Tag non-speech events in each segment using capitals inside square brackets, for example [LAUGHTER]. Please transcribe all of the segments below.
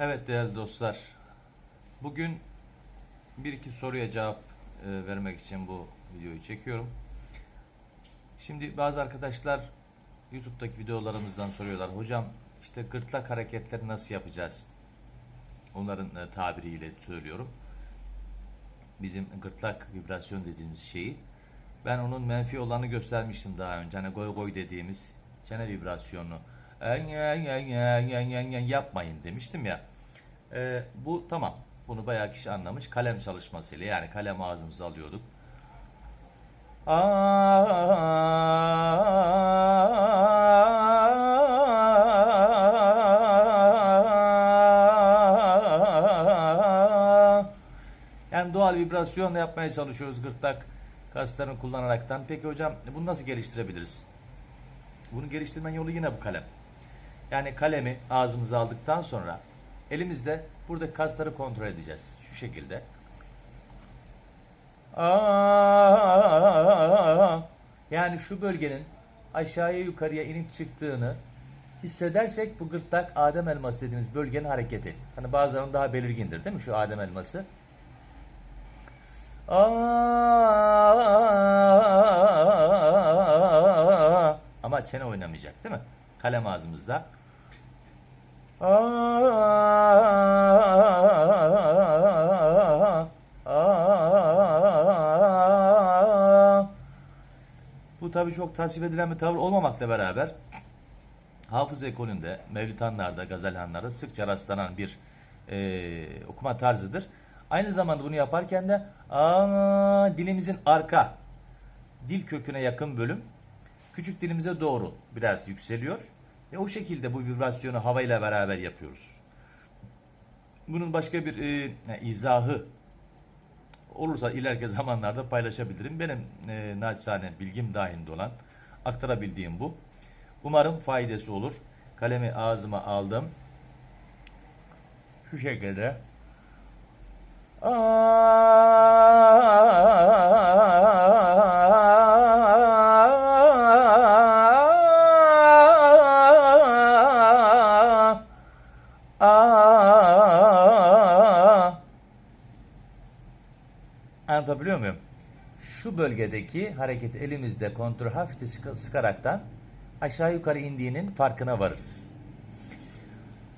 Evet değerli dostlar. Bugün bir iki soruya cevap e, vermek için bu videoyu çekiyorum. Şimdi bazı arkadaşlar YouTube'daki videolarımızdan soruyorlar. Hocam işte gırtlak hareketleri nasıl yapacağız? Onların e, tabiriyle söylüyorum. Bizim gırtlak vibrasyon dediğimiz şeyi. Ben onun menfi olanı göstermiştim daha önce. Hani goy goy dediğimiz çene vibrasyonunu yapmayın demiştim ya. Ee, bu tamam. Bunu bayağı kişi anlamış. Kalem çalışmasıyla yani kalem ağzımıza alıyorduk. Yani doğal vibrasyonla yapmaya çalışıyoruz gırtlak kaslarını kullanaraktan. Peki hocam bunu nasıl geliştirebiliriz? Bunu geliştirmenin yolu yine bu kalem. Yani kalemi ağzımıza aldıktan sonra elimizde burada kasları kontrol edeceğiz. Şu şekilde. Yani şu bölgenin aşağıya yukarıya inip çıktığını hissedersek bu gırtlak Adem elması dediğimiz bölgenin hareketi. Hani bazen daha belirgindir değil mi şu Adem elması? Ama çene oynamayacak değil mi? Kalem ağzımızda. Bu tabii çok tasvip edilen bir tavır olmamakla beraber hafız ekolünde, mevlitanlarda, gazelhanlarda sıkça rastlanan bir e, okuma tarzıdır. Aynı zamanda bunu yaparken de aa, dilimizin arka dil köküne yakın bölüm küçük dilimize doğru biraz yükseliyor. Ve o şekilde bu vibrasyonu havayla beraber yapıyoruz. Bunun başka bir e, izahı olursa ileriki [LAUGHS] zamanlarda paylaşabilirim. Benim e, naçizane bilgim dahilinde olan aktarabildiğim bu. Umarım faydası olur. Kalemi ağzıma aldım. Şu şekilde. Anlatabiliyor muyum? Şu bölgedeki hareketi elimizde kontrol hafifçe sıkaraktan aşağı yukarı indiğinin farkına varırız.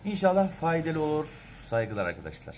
İnşallah faydalı olur. Saygılar arkadaşlar.